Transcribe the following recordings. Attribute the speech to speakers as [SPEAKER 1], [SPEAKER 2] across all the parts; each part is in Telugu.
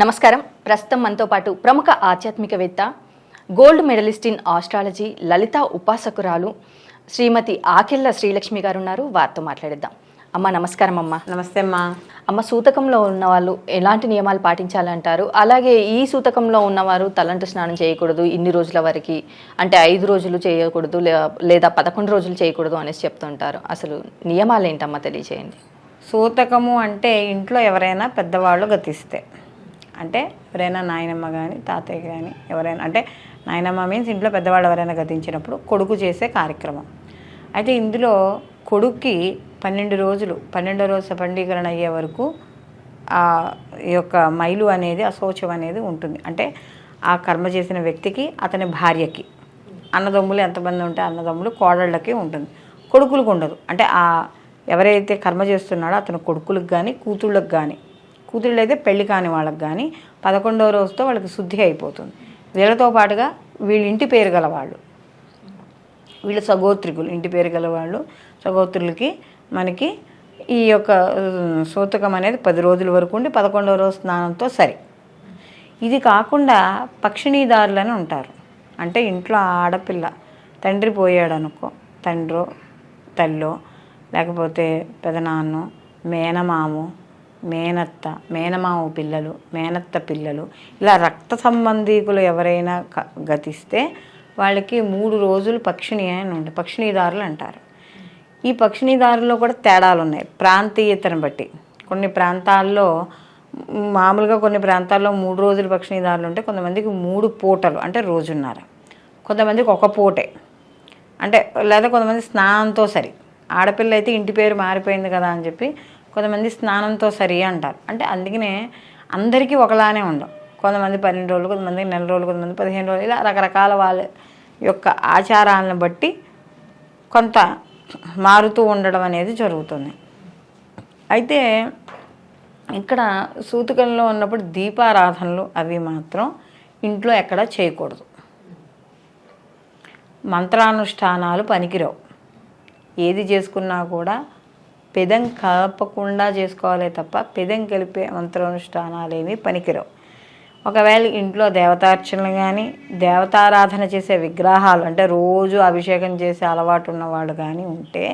[SPEAKER 1] నమస్కారం. ప్రస్తుతం మనతో పాటు ప్రముఖ ఆధ్యాత్మికవేత్త gold medalist in astrology Lalitha ఉపాసకురాలు శ్రీమతి ఆకెళ్ళ శ్రీలక్ష్మి గారు ఉన్నారు వారితో మాట్లాడిద్దాం. అమ్మ నమస్కారం అమ్మ.
[SPEAKER 2] నమస్తే అమ్మా.
[SPEAKER 1] అమ్మ సూతకంలో ఉన్న వాళ్ళు ఎలాంటి నియమాలు పాటించాలంటారు? అలాగే ఈ సూతకంలో ఉన్నవారు తలంటు స్నానం చేయకూడదు ఇన్ని రోజుల వరకు అంటే ఐదు రోజులు చేయకూడదు లేదా పదకొండు రోజులు చేయకూడదు అనేసి చెప్తుంటారు. అసలు నియమాలు ఏంటమ్మా తెలియజేయండి
[SPEAKER 2] సూతకము అంటే ఇంట్లో ఎవరైనా పెద్దవాళ్ళు గతిస్తే. అంటే ఎవరైనా నాయనమ్మ కానీ తాతయ్య కానీ ఎవరైనా అంటే నాయనమ్మ మీన్స్ ఇంట్లో పెద్దవాళ్ళు ఎవరైనా గతించినప్పుడు కొడుకు చేసే కార్యక్రమం. అయితే ఇందులో కొడుక్కి పన్నెండు రోజులు పన్నెండో రోజు సపండీకరణ అయ్యే వరకు ఆ యొక్క మైలు అనేది అశోచం అనేది ఉంటుంది. అంటే ఆ కర్మ చేసిన వ్యక్తికి అతని భార్యకి. అన్నదమ్ములు ఎంతమంది ఉంటే అన్నదమ్ములు కోడళ్ళకి ఉంటుంది. కొడుకులకు ఉండదు. అంటే ఆ ఎవరైతే కర్మ చేస్తున్నాడో అతని కొడుకులకు కానీ కూతుళ్ళకి కానీ కూతురులు అయితే పెళ్ళి కాని వాళ్ళకి కానీ పదకొండవ రోజుతో వాళ్ళకి శుద్ధి అయిపోతుంది. వీళ్ళతో పాటుగా వీళ్ళ ఇంటి పేరు గల వాళ్ళు వీళ్ళు సగోత్రికులు ఇంటి పేరు గల వాళ్ళు సగోత్రులకి మనకి ఈ యొక్క సూతకం అనేది పది రోజుల వరకు ఉండి పదకొండవ రోజు స్నానంతో సరి. ఇది కాకుండా పక్షిణీదారులని ఉంటారు. అంటే ఇంట్లో ఆడపిల్ల తండ్రి పోయాడు అనుకో తండ్రో తల్లో లేకపోతే పెదనాన్నో మేనమామో మేనత్త మేనమామ పిల్లలు మేనత్త పిల్లలు. ఇలా రక్త సంబంధీకులు ఎవరైనా గతిస్తే వాళ్ళకి మూడు రోజులు పక్షిణి అని ఉండే పక్షిణీదారులు అంటారు. ఈ పక్షిణీదారుల్లో కూడా తేడాలు ఉన్నాయి ప్రాంతీయతను బట్టి. కొన్ని ప్రాంతాల్లో మామూలుగా కొన్ని ప్రాంతాల్లో మూడు రోజులు పక్షిణీదారులు ఉంటే కొంతమందికి మూడు పూటలు అంటే రోజున్నర. కొంతమందికి ఒక పూటే. అంటే లేదా కొంతమంది స్నానంతో సరి. ఆడపిల్ల అయితే ఇంటి పేరు మారిపోయింది కదా అని చెప్పి కొంతమంది స్నానంతో సరి అంటారు. అంటే అందుకనే అందరికీ ఒకలానే ఉండవు కొంతమంది పన్నెండు రోజులు కొంతమంది నెల రోజులు కొంతమంది పదిహేను రోజులు ఇలా రకరకాల వాళ్ళ యొక్క ఆచారాలను బట్టి కొంత మారుతూ ఉండడం అనేది జరుగుతుంది. అయితే ఇక్కడ సూతకంలో ఉన్నప్పుడు దీపారాధనలు అవి మాత్రం ఇంట్లో ఎక్కడ చేయకూడదు. మంత్రానుష్ఠానాలు పనికిరావు. ఏది చేసుకున్నా కూడా పెదం కలపకుండా చేసుకోవాలే తప్ప పెదం కలిపే మంత్రానుష్ఠానాలేమీ పనికిరావు. ఒకవేళ ఇంట్లో దేవతార్చనలు కానీ దేవతారాధన చేసే విగ్రహాలు అంటే రోజు అభిషేకం చేసే అలవాటు ఉన్నవాళ్ళు కానీ ఉంటే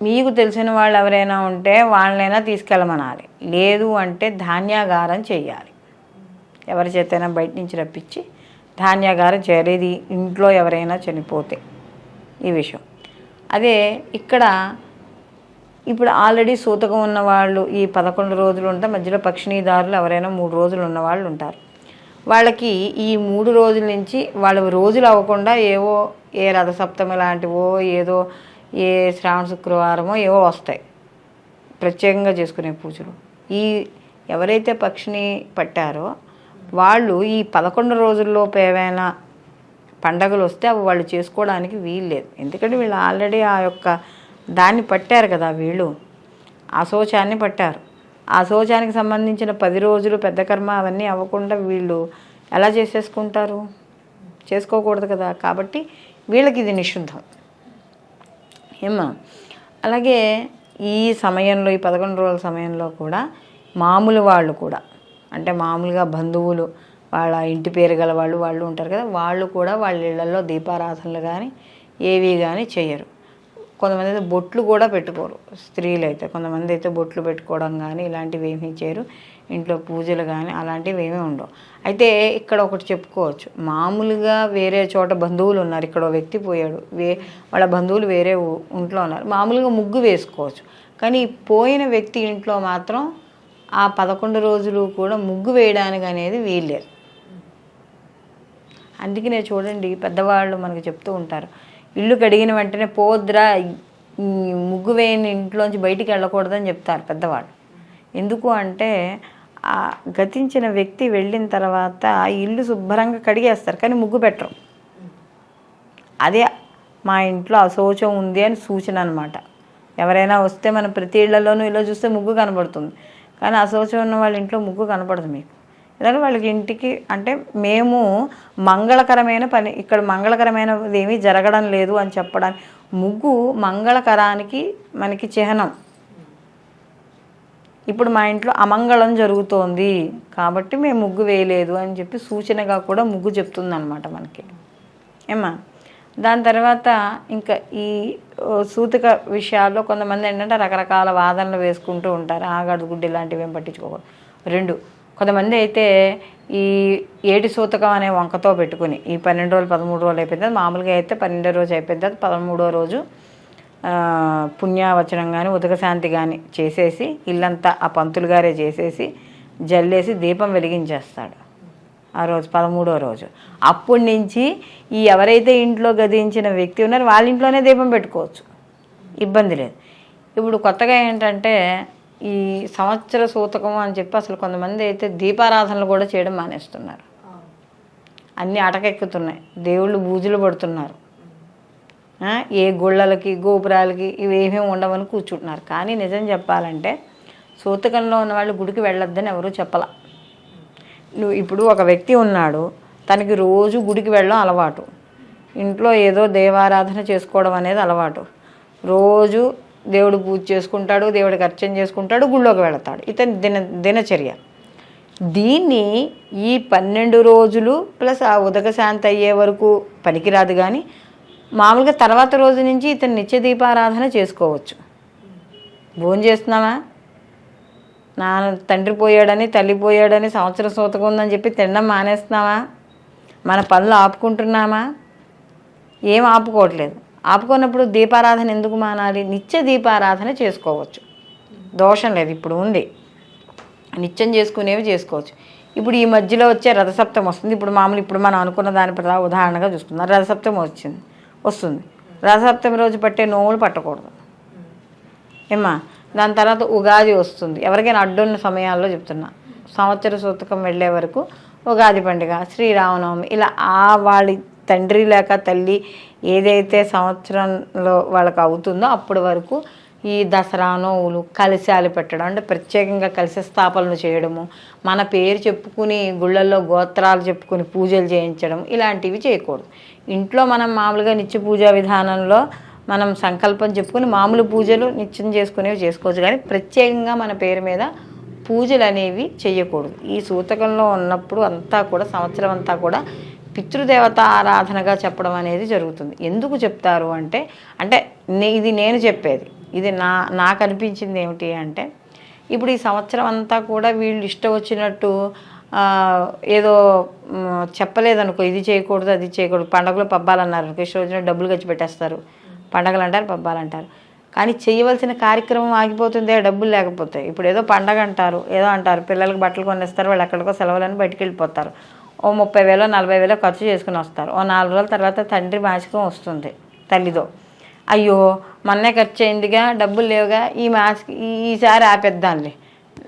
[SPEAKER 2] మీకు తెలిసిన వాళ్ళు ఎవరైనా ఉంటే వాళ్ళనైనా తీసుకెళ్ళమనాలి. లేదు అంటే ధాన్యాగారం చేయాలి. ఎవరి చేతైనా బయట నుంచి రప్పించి ధాన్యాగారం చేరేది ఇంట్లో ఎవరైనా చనిపోతే ఈ విషయం. అదే ఇక్కడ ఇప్పుడు ఆల్రెడీ సూతకం ఉన్న వాళ్ళు ఈ పదకొండు రోజులు ఉంటే మధ్యలో పక్షిణీదారులు ఎవరైనా మూడు రోజులు ఉన్న వాళ్ళు ఉంటారు. వాళ్ళకి ఈ మూడు రోజుల నుంచి వాళ్ళ రోజులు అవ్వకుండా ఏవో ఏ రథసప్తమి లాంటివో ఏదో ఏ శ్రావణ శుక్రవారమో ఏవో వస్తాయి. ప్రత్యేకంగా చేసుకునే పూజలు. ఈ ఎవరైతే పక్షిని పట్టారో వాళ్ళు ఈ పదకొండు రోజుల్లోపు ఏవైనా పండగలు వస్తే అవి వాళ్ళు చేసుకోవడానికి వీలు లేదు ఎందుకంటే వీళ్ళు ఆల్రెడీ ఆ యొక్క దాన్ని పట్టారు కదా వీళ్ళు. ఆ శోచాన్ని పట్టారు. ఆ శోచానికి సంబంధించిన పది రోజులు పెద్ద కర్మ అవన్నీ అవ్వకుండా వీళ్ళు ఎలా చేసేసుకుంటారు? చేసుకోకూడదు కదా. కాబట్టి వీళ్ళకి ఇది నిషిద్ధం. ఏమా అలాగే ఈ సమయంలో ఈ పదకొండు రోజుల సమయంలో కూడా మామూలు వాళ్ళు కూడా అంటే మామూలుగా బంధువులు వాళ్ళ ఇంటి పేరు గల వాళ్ళు వాళ్ళు ఉంటారు కదా వాళ్ళు కూడా వాళ్ళ ఇళ్ళలో దీపారాధనలు కానీ ఏవి కానీ చేయరు. కొంతమంది అయితే బొట్లు కూడా పెట్టుకోరు. స్త్రీలు అయితే కొంతమంది అయితే బొట్లు పెట్టుకోవడం కానీ ఇలాంటివి ఏమీ చేయరు. ఇంట్లో పూజలు కానీ అలాంటివి ఏమీ ఉండవు. అయితే ఇక్కడ ఒకటి చెప్పుకోవచ్చు. మామూలుగా వేరే చోట బంధువులు ఉన్నారు. ఇక్కడ వ్యక్తి పోయాడు. వే వాళ్ళ బంధువులు వేరే ఇంట్లో ఉన్నారు. మామూలుగా ముగ్గు వేసుకోవచ్చు. కానీ పోయిన వ్యక్తి ఇంట్లో మాత్రం ఆ పదకొండు రోజులు కూడా ముగ్గు వేయడానికి అనేది వీల్లేదు. అందుకనే చూడండి పెద్దవాళ్ళు మనకు చెప్తూ ఉంటారు. ఇల్లు కడిగిన వెంటనే పోద్రా ముగ్గు వేయని ఇంట్లోంచి బయటికి వెళ్ళకూడదని చెప్తారు పెద్దవాళ్ళు. ఎందుకు అంటే ఆ గతించిన వ్యక్తి వెళ్ళిన తర్వాత ఆ ఇల్లు శుభ్రంగా కడిగేస్తారు కానీ ముగ్గు పెట్టరు. అదే మా ఇంట్లో అశౌచం ఉంది అని సూచన అనమాట ఎవరైనా వస్తే మనం ప్రతి ఇళ్ళలోనూ ఇలా చూస్తే ముగ్గు కనబడుతుంది. కానీ అశౌచం ఉన్న వాళ్ళ ఇంట్లో ముగ్గు కనపడదు మీకు. ఎందుకంటే వాళ్ళకి ఇంటికి అంటే మేము మంగళకరమైన పని ఇక్కడ మంగళకరమైనది ఏమీ జరగడం లేదు అని చెప్పడానికి ముగ్గు మంగళకరానికి మనకి చిహ్నం. ఇప్పుడు మా ఇంట్లో అమంగళం జరుగుతోంది కాబట్టి మేము ముగ్గు వేయలేదు అని చెప్పి సూచనగా కూడా ముగ్గు చెప్తుందన్నమాట మనకి. ఏమా దాని తర్వాత ఇంకా ఈ సూతిక విషయాల్లో కొంతమంది ఏంటంటే రకరకాల వాదనలు వేసుకుంటూ ఉంటారు ఆ గడుగుడ్డు ఇలాంటివి ఏం పట్టించుకోకూడదు. రెండు కొంతమంది అయితే ఈ ఏటి సూతకం అనే వంకతో పెట్టుకుని ఈ పన్నెండు రోజులు పదమూడు రోజులు అయిపోయింది మామూలుగా అయితే పన్నెండో రోజు అయిపోయిన తర్వాత పదమూడో రోజు పుణ్యావచనం కానీ ఉదకశాంతి కానీ చేసేసి ఇల్లంతా ఆ పంతులు గారే చేసేసి జల్లేసి దీపం వెలిగించేస్తాడు. ఆ రోజు పదమూడో రోజు. అప్పటి నుంచి ఈ ఎవరైతే ఇంట్లో గదించిన వ్యక్తి ఉన్నారో వాళ్ళ ఇంట్లోనే దీపం పెట్టుకోవచ్చు. ఇబ్బంది లేదు. ఇప్పుడు కొత్తగా ఏంటంటే ఈ సంవత్సర సూతకం అని చెప్పి అసలు కొంతమంది అయితే దీపారాధనలు కూడా చేయడం మానేస్తున్నారు. అన్నీ అటకెక్కుతున్నాయి. దేవుళ్ళు బూజులు పడుతున్నారు. ఏ గుళ్ళలకి గోపురాలకి ఇవేమీ ఉండవని కూర్చుంటున్నారు. కానీ నిజం చెప్పాలంటే సూతకంలో ఉన్న వాళ్ళు గుడికి వెళ్ళొద్దని ఎవరూ చెప్పాల. నువ్వు ఇప్పుడు ఒక వ్యక్తి ఉన్నాడు తనకి రోజు గుడికి వెళ్ళడం అలవాటు. ఇంట్లో ఏదో దేవారాధన చేసుకోవడం అనేది అలవాటు. రోజు దేవుడు పూజ చేసుకుంటాడు దేవుడికి అర్చన చేసుకుంటాడు గుళ్ళోకి వెళతాడు. ఇతని దిన దినచర్య. దీన్ని ఈ పన్నెండు రోజులు ప్లస్ ఆ ఉదక శాంతి అయ్యే వరకు పనికిరాదు కానీ మామూలుగా తర్వాత రోజు నుంచి ఇతను నిత్య దీపారాధన చేసుకోవచ్చు. భోజనం చేస్తున్నావా? నా తండ్రి పోయాడని తల్లి పోయాడని సంవత్సరం సూతకం ఉందని చెప్పి తినడం మానేస్తున్నావా? మన పనులు ఆపుకుంటున్నామా? ఏం ఆపుకోవట్లేదు. ఆపుకున్నప్పుడు దీపారాధన ఎందుకు మానాలి? నిత్య దీపారాధన చేసుకోవచ్చు. దోషం లేదు ఇప్పుడు ఉంది. నిత్యం చేసుకునేవి చేసుకోవచ్చు. ఇప్పుడు ఈ మధ్యలో వచ్చే రథసప్తం వస్తుంది. ఇప్పుడు మామూలు ఇప్పుడు మనం అనుకున్న దాని ప్రకారం ఉదాహరణగా చూసుకుందాం. రథసప్తం వచ్చింది వస్తుంది. రథసప్తమి రోజు పట్టే నోవులు పట్టకూడదు. ఏమా దాని తర్వాత ఉగాది వస్తుంది. ఎవరికైనా అడ్డున్న సమయాల్లో చెప్తున్నా. సంవత్సర సూతకం వెళ్ళే వరకు ఉగాది పండుగ శ్రీరామనవమి ఇలా ఆ వాళ్ళ తండ్రి లేక తల్లి ఏదైతే సంవత్సరంలో వాళ్ళకి అవుతుందో అప్పటి వరకు ఈ దసరా నోవులు కలిశాలు పెట్టడం అంటే ప్రత్యేకంగా కలిసి స్థాపనలు చేయడము మన పేరు చెప్పుకుని గుళ్ళల్లో గోత్రాలు చెప్పుకుని పూజలు చేయించడం ఇలాంటివి చేయకూడదు. ఇంట్లో మనం మామూలుగా నిత్య పూజా విధానంలో మనం సంకల్పం చెప్పుకుని మామూలు పూజలు నిత్యం చేసుకునేవి చేసుకోవచ్చు. కానీ ప్రత్యేకంగా మన పేరు మీద పూజలు అనేవి చేయకూడదు. ఈ సూతకంలో ఉన్నప్పుడు అంతా కూడా సంవత్సరం అంతా కూడా పితృదేవత ఆరాధనగా చెప్పడం అనేది జరుగుతుంది. ఎందుకు చెప్తారు అంటే అంటే ఇది నేను చెప్పేది. ఇది నా నాకు అనిపించింది ఏమిటి అంటే ఇప్పుడు ఈ సంవత్సరం అంతా కూడా వీళ్ళు ఇష్టం వచ్చినట్టు ఏదో చెప్పలేదనుకో ఇది చేయకూడదు అది చేయకూడదు పండగలు పబ్బాలన్నారు ఇష్టం వచ్చినట్టు డబ్బులు ఖర్చు పెట్టేస్తారు. పండగలు అంటారు పబ్బాలంటారు కానీ చేయవలసిన కార్యక్రమం ఆగిపోతుంది డబ్బులు లేకపోతే. ఇప్పుడు ఏదో పండగ అంటారు ఏదో అంటారు పిల్లలకు బట్టలు కొనేస్తారు వాళ్ళు ఎక్కడికో సెలవులని బయటికి వెళ్ళిపోతారు. ఓ ముప్పై వేలో నలభై వేలో ఖర్చు చేసుకుని వస్తారు. ఓ నాలుగు రోజుల తర్వాత తండ్రి మాసికం వస్తుంది తల్లిదో. అయ్యో మొన్నే ఖర్చు అయిందిగా డబ్బులు లేవుగా ఈ మాసిక ఈ- ఈసారి ఆపేద్దాంలే.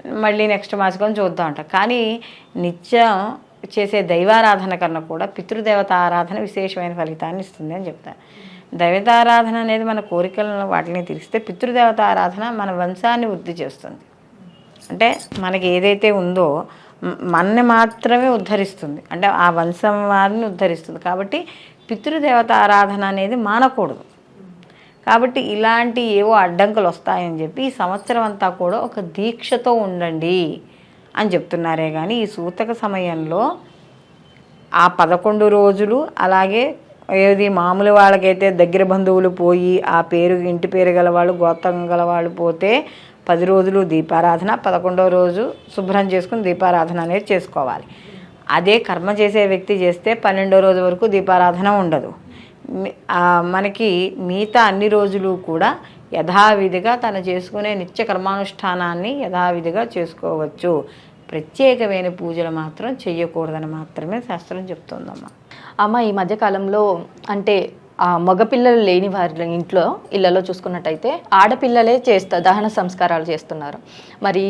[SPEAKER 2] మళ్ళీ నెక్స్ట్ మాసికం చూద్దాం అంట కానీ నిత్యం చేసే దైవారాధన కన్నా కూడా పితృదేవత ఆరాధన విశేషమైన ఫలితాన్ని ఇస్తుంది అని చెప్తాను దైవతారాధన అనేది మన కోరికలను వాటిని తీరిస్తే పితృదేవత ఆరాధన మన వంశాన్ని వృద్ధి చేస్తుంది. అంటే మనకి ఏదైతే ఉందో మనని మాత్రమే ఉద్ధరిస్తుంది. అంటే ఆ వంశం వారిని ఉద్ధరిస్తుంది. కాబట్టి పితృదేవత ఆరాధన అనేది మానకూడదు. కాబట్టి ఇలాంటి ఏవో అడ్డంకులు వస్తాయని చెప్పి ఈ సంవత్సరం అంతా కూడా ఒక దీక్షతో ఉండండి అని చెప్తున్నారే కానీ ఈ సూతక సమయంలో ఆ పదకొండు రోజులు అలాగే ఏది మామూలు వాళ్ళకైతే దగ్గర బంధువులు పోయి ఆ పేరు ఇంటి పేరు గల వాళ్ళు గోత్రం గల వాళ్ళు పోతే పది రోజులు దీపారాధన పదకొండో రోజు శుభ్రం చేసుకుని దీపారాధన అనేది చేసుకోవాలి. అదే కర్మ చేసే వ్యక్తి చేస్తే పన్నెండో రోజు వరకు దీపారాధన ఉండదు. మనకి మిగతా అన్ని రోజులు కూడా యథావిధిగా తను చేసుకునే నిత్య కర్మానుష్ఠానాన్ని యథావిధిగా చేసుకోవచ్చు. ప్రత్యేకమైన పూజలు మాత్రం చెయ్యకూడదని మాత్రమే శాస్త్రం చెప్తుందమ్మా.
[SPEAKER 1] అమ్మ ఈ మధ్యకాలంలో అంటే మగపిల్లలు లేని వారి ఇంట్లో ఇళ్ళలో చూసుకున్నట్టయితే ఆడపిల్లలే చేస్తా దహన సంస్కారాలు చేస్తున్నారు. మరి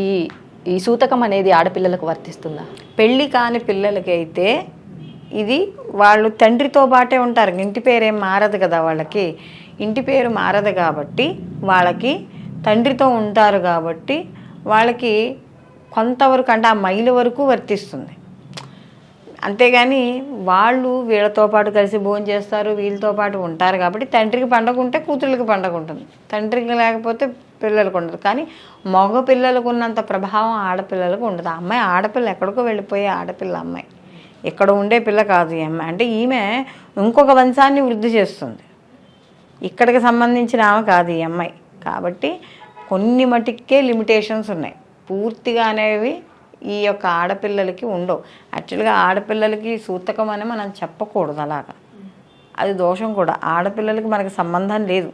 [SPEAKER 1] ఈ సూతకం అనేది ఆడపిల్లలకు వర్తిస్తుందా?
[SPEAKER 2] పెళ్ళి కాని పిల్లలకైతే ఇది వాళ్ళు తండ్రితో పాటే ఉంటారు. ఇంటి పేరేం మారదు కదా వాళ్ళకి. ఇంటి పేరు మారదు కాబట్టి వాళ్ళకి తండ్రితో ఉంటారు కాబట్టి వాళ్ళకి కొంతవరకు అంటే ఆ మైలు వరకు వర్తిస్తుంది. అంతేగాని వాళ్ళు వీళ్ళతో పాటు కలిసి భోజనం చేస్తారు వీళ్ళతో పాటు ఉంటారు కాబట్టి తండ్రికి పండగ ఉంటే కూతుళ్ళకి పండగ ఉంటుంది. తండ్రికి లేకపోతే పిల్లలకు ఉండదు. కానీ మగ పిల్లలకు ఉన్నంత ప్రభావం ఆడపిల్లలకు ఉండదు. అమ్మాయి ఆడపిల్ల ఎక్కడికో వెళ్ళిపోయే ఆడపిల్ల అమ్మాయి. ఇక్కడ ఉండే పిల్ల కాదు ఈ అమ్మాయి. అంటే ఈమె ఇంకొక వంశాన్ని వృద్ధి చేస్తుంది. ఇక్కడికి సంబంధించిన ఆమె కాదు ఈ అమ్మాయి. కాబట్టి కొన్ని మటుకే లిమిటేషన్స్ ఉన్నాయి. పూర్తిగా అనేవి ఈ యొక్క ఆడపిల్లలకి ఉండవు. యాక్చువల్గా ఆడపిల్లలకి సూతకం అని మనం చెప్పకూడదు అలాగా. అది దోషం కూడా. ఆడపిల్లలకి మనకి సంబంధం లేదు.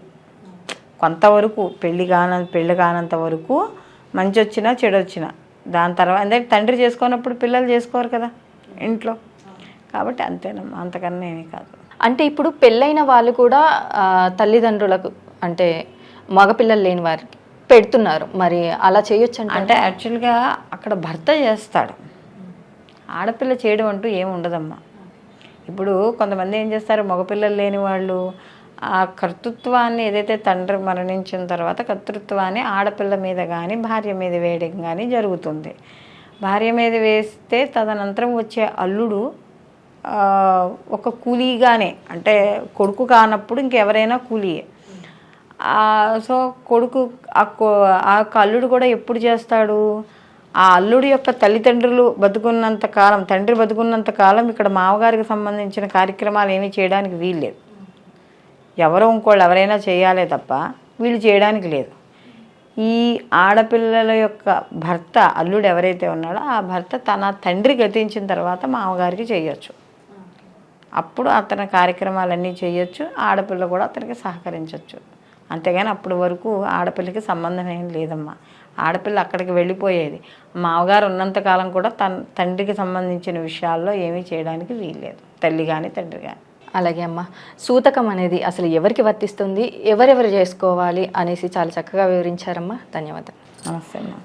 [SPEAKER 2] కొంతవరకు పెళ్ళి కాన పెళ్ళి కానంత వరకు మంచి వచ్చినా చెడు వచ్చినా. దాని తర్వాత అంటే తండ్రి చేసుకున్నప్పుడు పిల్లలు చేసుకోరు కదా ఇంట్లో. కాబట్టి అంతేనమ్మా. అంతకన్నా ఏమీ కాదు.
[SPEAKER 1] అంటే ఇప్పుడు పెళ్ళైన వాళ్ళు కూడా తల్లిదండ్రులకు అంటే మగపిల్లలు లేని వారికి పెడుతున్నారు. మరి అలా చేయొచ్చు అంటే
[SPEAKER 2] యాక్చువల్గా అక్కడ భర్త చేస్తాడు. ఆడపిల్ల చేయడం అంటూ ఏమి ఉండదమ్మా. ఇప్పుడు కొంతమంది ఏం చేస్తారు? మగపిల్లలు లేని వాళ్ళు ఆ కర్తృత్వాన్ని ఏదైతే తండ్రి మరణించిన తర్వాత కర్తృత్వాన్ని ఆడపిల్ల మీద కానీ భార్య మీద వేయడం కానీ జరుగుతుంది. భార్య మీద వేస్తే తదనంతరం వచ్చే అల్లుడు ఒక కూలీగానే అంటే కొడుకు కానప్పుడు ఇంకెవరైనా కూలీయే. సో కొడుకు ఆ కొ- ఆ అల్లుడు కూడా ఎప్పుడు చేస్తాడు? ఆ అల్లుడి యొక్క తల్లిదండ్రులు బతుకున్నంత కాలం తండ్రి బతుకున్నంత కాలం ఇక్కడ మామగారికి సంబంధించిన కార్యక్రమాలు ఏమీ చేయడానికి వీల్లేదు. ఎవరో ఇంకోళ్ళు ఎవరైనా చేయాలే తప్ప వీళ్ళు చేయడానికి లేదు. ఈ ఆడపిల్లల యొక్క భర్త అల్లుడు ఎవరైతే ఉన్నాడో ఆ భర్త తన తండ్రి గతించిన తర్వాత మామగారికి చేయొచ్చు. అప్పుడు అతని కార్యక్రమాలన్నీ చేయొచ్చు ఆడపిల్ల కూడా అతనికి సహకరించవచ్చు అంతేగాని అప్పటి వరకు ఆడపిల్లకి సంబంధం ఏం లేదమ్మా. ఆడపిల్ల అక్కడికి వెళ్ళిపోయేది. మామగారు ఉన్నంతకాలం కూడా తన తండ్రికి సంబంధించిన విషయాల్లో ఏమీ చేయడానికి వీల్లేదు. తల్లి కానీ తండ్రి కానీ
[SPEAKER 1] అలాగే అమ్మ. సూతకం అనేది అసలు ఎవరికి వర్తిస్తుంది? ఎవరెవరు చేసుకోవాలి? అనేసి చాలా చక్కగా వివరించారమ్మా. ధన్యవాదాలు.
[SPEAKER 2] నమస్తే అమ్మా.